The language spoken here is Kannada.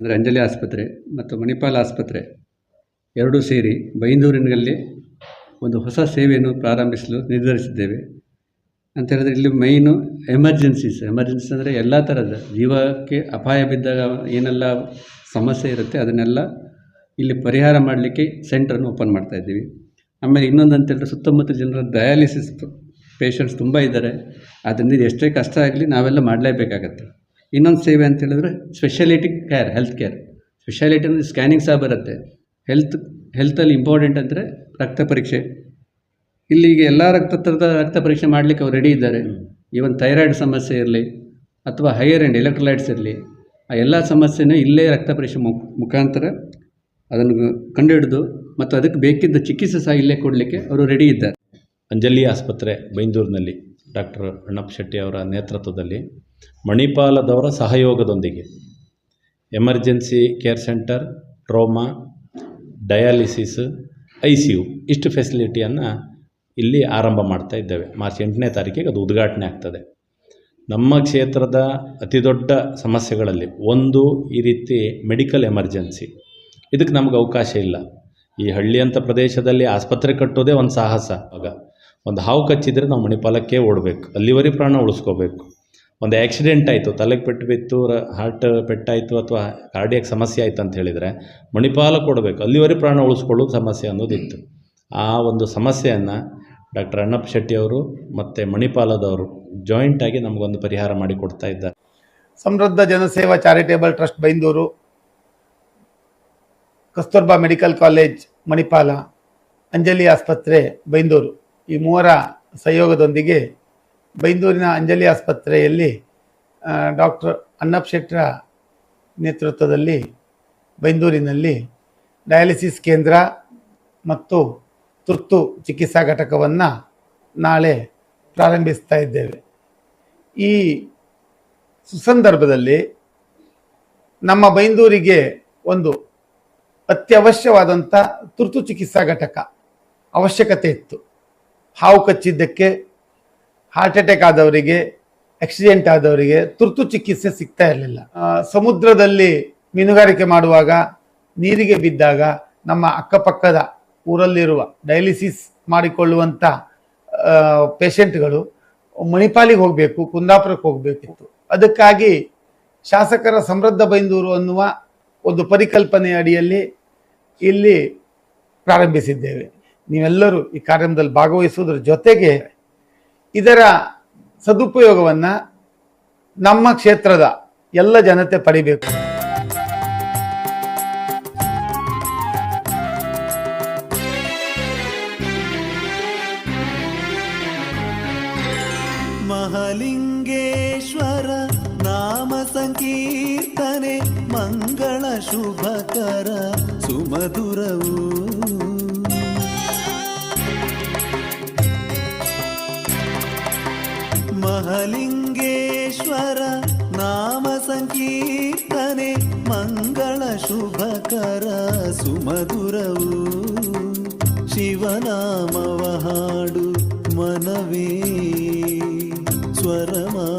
ಅಂದರೆ ಅಂಜಲಿ ಆಸ್ಪತ್ರೆ ಮತ್ತು ಮಣಿಪಾಲ್ ಆಸ್ಪತ್ರೆ ಎರಡೂ ಸೇರಿ ಬೈಂದೂರಿನಲ್ಲಿ ಒಂದು ಹೊಸ ಸೇವೆಯನ್ನು ಪ್ರಾರಂಭಿಸಲು ನಿರ್ಧರಿಸಿದ್ದೇವೆ. ಅಂತ ಹೇಳಿದ್ರೆ ಇಲ್ಲಿ ಮೈನು ಎಮರ್ಜೆನ್ಸೀಸ್ ಎಮರ್ಜೆನ್ಸಿ ಅಂದರೆ ಎಲ್ಲ ಥರದ ಜೀವಕ್ಕೆ ಅಪಾಯ ಬಿದ್ದಾಗ ಏನೆಲ್ಲ ಸಮಸ್ಯೆ ಇರುತ್ತೆ ಅದನ್ನೆಲ್ಲ ಇಲ್ಲಿ ಪರಿಹಾರ ಮಾಡಲಿಕ್ಕೆ ಸೆಂಟ್ರನ್ನು ಓಪನ್ ಮಾಡ್ತಾ ಇದ್ದೀವಿ. ಆಮೇಲೆ ಇನ್ನೊಂದು ಅಂತ ಹೇಳಿದ್ರೆ ಸುತ್ತಮುತ್ತ ಜನರ ಡಯಾಲಿಸಿಸ್ ಪೇಷಂಟ್ಸ್ ತುಂಬ ಇದ್ದಾರೆ. ಅದರಿಂದ ಎಷ್ಟೇ ಕಷ್ಟ ಆಗಲಿ ನಾವೆಲ್ಲ ಮಾಡಲೇಬೇಕಾಗತ್ತೆ. ಇನ್ನೊಂದು ಸೇವೆ ಅಂತ ಹೇಳಿದ್ರೆ speciality care health care speciality ಅಂದರೆ ಸ್ಕ್ಯಾನಿಂಗ್ ಸಹ ಬರುತ್ತೆ. ಹೆಲ್ತ್ ಹೆಲ್ತಲ್ಲಿ ಇಂಪಾರ್ಟೆಂಟ್ ಅಂದರೆ ರಕ್ತ ಪರೀಕ್ಷೆ. ಇಲ್ಲಿಗೆ ಎಲ್ಲ ರಕ್ತ ಥರದ ರಕ್ತ ಪರೀಕ್ಷೆ ಮಾಡಲಿಕ್ಕೆ ಅವ್ರು ರೆಡಿ ಇದ್ದಾರೆ. ಈವನ್ ಥೈರಾಯ್ಡ್ ಸಮಸ್ಯೆ ಇರಲಿ ಅಥವಾ ಹೈಯರ್ ಆ್ಯಂಡ್ ಎಲೆಕ್ಟ್ರೋಲೈಟ್ಸ್ ಇರಲಿ, ಆ ಎಲ್ಲ ಸಮಸ್ಯೆನ ಇಲ್ಲೇ ರಕ್ತ ಪರೀಕ್ಷೆ ಮುಖ ಮುಖಾಂತರ ಅದನ್ನು ಕಂಡುಹಿಡಿದು ಮತ್ತು ಅದಕ್ಕೆ ಬೇಕಿದ್ದ ಚಿಕಿತ್ಸೆ ಸಹ ಇಲ್ಲೇ ಕೊಡಲಿಕ್ಕೆ ಅವರು ರೆಡಿ ಇದ್ದಾರೆ. ಅಂಜಲಿ ಆಸ್ಪತ್ರೆ ಬೈಂದೂರಿನಲ್ಲಿ ಡಾಕ್ಟರ್ ಅಣ್ಣಪ್ಪ ಶೆಟ್ಟಿ ಅವರ ನೇತೃತ್ವದಲ್ಲಿ ಮಣಿಪಾಲದವರ ಸಹಯೋಗದೊಂದಿಗೆ emergency care centre, trauma, dialysis I C U ಇಷ್ಟು ಫೆಸಿಲಿಟಿಯನ್ನು ಇಲ್ಲಿ ಆರಂಭ ಮಾಡ್ತಾ ಇದ್ದೇವೆ. ಮಾರ್ಚ್ ಎಂಟನೇ ತಾರೀಕಿಗೆ ಅದು ಉದ್ಘಾಟನೆ ಆಗ್ತದೆ. ನಮ್ಮ ಕ್ಷೇತ್ರದ ಅತಿ ದೊಡ್ಡ ಸಮಸ್ಯೆಗಳಲ್ಲಿ ಒಂದು ಈ ರೀತಿ ಮೆಡಿಕಲ್ ಎಮರ್ಜೆನ್ಸಿ. ಇದಕ್ಕೆ ನಮ್ಗೆ ಅವಕಾಶ ಇಲ್ಲ. ಈ ಹಳ್ಳಿಯಂಥ ಪ್ರದೇಶದಲ್ಲಿ ಆಸ್ಪತ್ರೆ ಕಟ್ಟೋದೇ ಒಂದು ಸಾಹಸ. ಆಗ ಒಂದು ಹಾವು ಕಚ್ಚಿದರೆ ನಾವು ಮಣಿಪಾಲಕ್ಕೆ ಓಡಬೇಕು. ಅಲ್ಲಿವರೆಗೆ ಪ್ರಾಣ ಉಳಿಸ್ಕೋಬೇಕು. ಒಂದು ಆ್ಯಕ್ಸಿಡೆಂಟ್ ಆಯಿತು, ತಲೆಗೆ ಪೆಟ್ಟು ಬಿತ್ತು, ರ- ಹಾರ್ಟ್ ಪೆಟ್ಟಾಯಿತು ಅಥವಾ ಕಾರ್ಡಿಯಕ್ ಸಮಸ್ಯೆ ಆಯಿತು ಅಂತ ಹೇಳಿದರೆ ಮಣಿಪಾಲ ಕೊಡಬೇಕು ಅಲ್ಲಿವರೆಗೆ ಪ್ರಾಣ ಉಳಿಸ್ಕೊಳ್ಳೋದು ಸಮಸ್ಯೆ ಅನ್ನೋದಿತ್ತು. ಆ ಒಂದು ಸಮಸ್ಯೆಯನ್ನು ಡಾಕ್ಟರ್ ಅಣ್ಣಪ್ಪ ಶೆಟ್ಟಿಯವರು ಮತ್ತು ಮಣಿಪಾಲದವರು ಜಾಯಿಂಟಾಗಿ ನಮಗೊಂದು ಪರಿಹಾರ ಮಾಡಿ ಕೊಡ್ತಾ ಇದ್ದಾರೆ. Samruddha Janaseva charitable trust Byndoor, Kasturba medical college Manipal, Anjali ಆಸ್ಪತ್ರೆ ಬೈಂದೂರು. ಈ ಮೂವರ ಸಹಯೋಗದೊಂದಿಗೆ ಬೈಂದೂರಿನ ಅಂಜಲಿ ಆಸ್ಪತ್ರೆಯಲ್ಲಿ ಡಾಕ್ಟರ್ ಅನ್ನಪ್ ಶೆಟ್ಟರ ನೇತೃತ್ವದಲ್ಲಿ ಬೈಂದೂರಿನಲ್ಲಿ ಡಯಾಲಿಸಿಸ್ ಕೇಂದ್ರ ಮತ್ತು ತುರ್ತು ಚಿಕಿತ್ಸಾ ಘಟಕವನ್ನು ನಾಳೆ ಪ್ರಾರಂಭಿಸ್ತಾ ಇದ್ದೇವೆ. ಈ ಸುಸಂದರ್ಭದಲ್ಲಿ ನಮ್ಮ ಬೈಂದೂರಿಗೆ ಒಂದು ಅತ್ಯವಶ್ಯವಾದಂಥ ತುರ್ತು ಚಿಕಿತ್ಸಾ ಘಟಕ ಅವಶ್ಯಕತೆ ಇತ್ತು. ಹಾವು ಕಚ್ಚಿದ್ದಕ್ಕೆ ಹಾರ್ಟ್ ಅಟ್ಯಾಕ್ ಆದವರಿಗೆ ಆಕ್ಸಿಡೆಂಟ್ ಆದವರಿಗೆ ತುರ್ತು ಚಿಕಿತ್ಸೆ ಸಿಗ್ತಾ ಇರಲಿಲ್ಲ. ಸಮುದ್ರದಲ್ಲಿ ಮೀನುಗಾರಿಕೆ ಮಾಡುವಾಗ ನೀರಿಗೆ ಬಿದ್ದಾಗ ನಮ್ಮ ಅಕ್ಕಪಕ್ಕದ ಊರಲ್ಲಿರುವ ಡಯಾಲಿಸಿಸ್ ಮಾಡಿಕೊಳ್ಳುವಂಥ ಪೇಷಂಟ್ಗಳು ಮಣಿಪಾಲಿಗೆ ಹೋಗಬೇಕು, ಕುಂದಾಪುರಕ್ಕೆ ಹೋಗಬೇಕಿತ್ತು. ಅದಕ್ಕಾಗಿ ಶಾಸಕರ ಸಮೃದ್ಧ ಬೈಂದೂರು ಅನ್ನುವ ಒಂದು ಪರಿಕಲ್ಪನೆ ಅಡಿಯಲ್ಲಿ ಇಲ್ಲಿ ಪ್ರಾರಂಭಿಸಿದ್ದೇವೆ. ನೀವೆಲ್ಲರೂ ಈ ಕಾರ್ಯಕ್ರಮದಲ್ಲಿ ಭಾಗವಹಿಸುವುದರ ಜೊತೆಗೆ ಇದರ ಸದುಪಯೋಗವನ್ನು ನಮ್ಮ ಕ್ಷೇತ್ರದ ಎಲ್ಲ ಜನತೆ ಪಡಿಬೇಕು. ಮಹಾಲಿಂಗೇಶ್ವರ ನಾಮ ಸಂಕೀರ್ತನೆ ಮಂಗಳ ಶುಭಕರ ಸುಮಧುರವು ಮಹಲಿಂಗೇಶ್ವರ ನಾಮ ಸಂಕೀರ್ತನೆ ಮಂಗಳ ಶುಭಕರ ಸುಮಧುರವು ಶಿವನಾಮವ ಹಾಡು ಮನವೇ ಸ್ವರಮಾ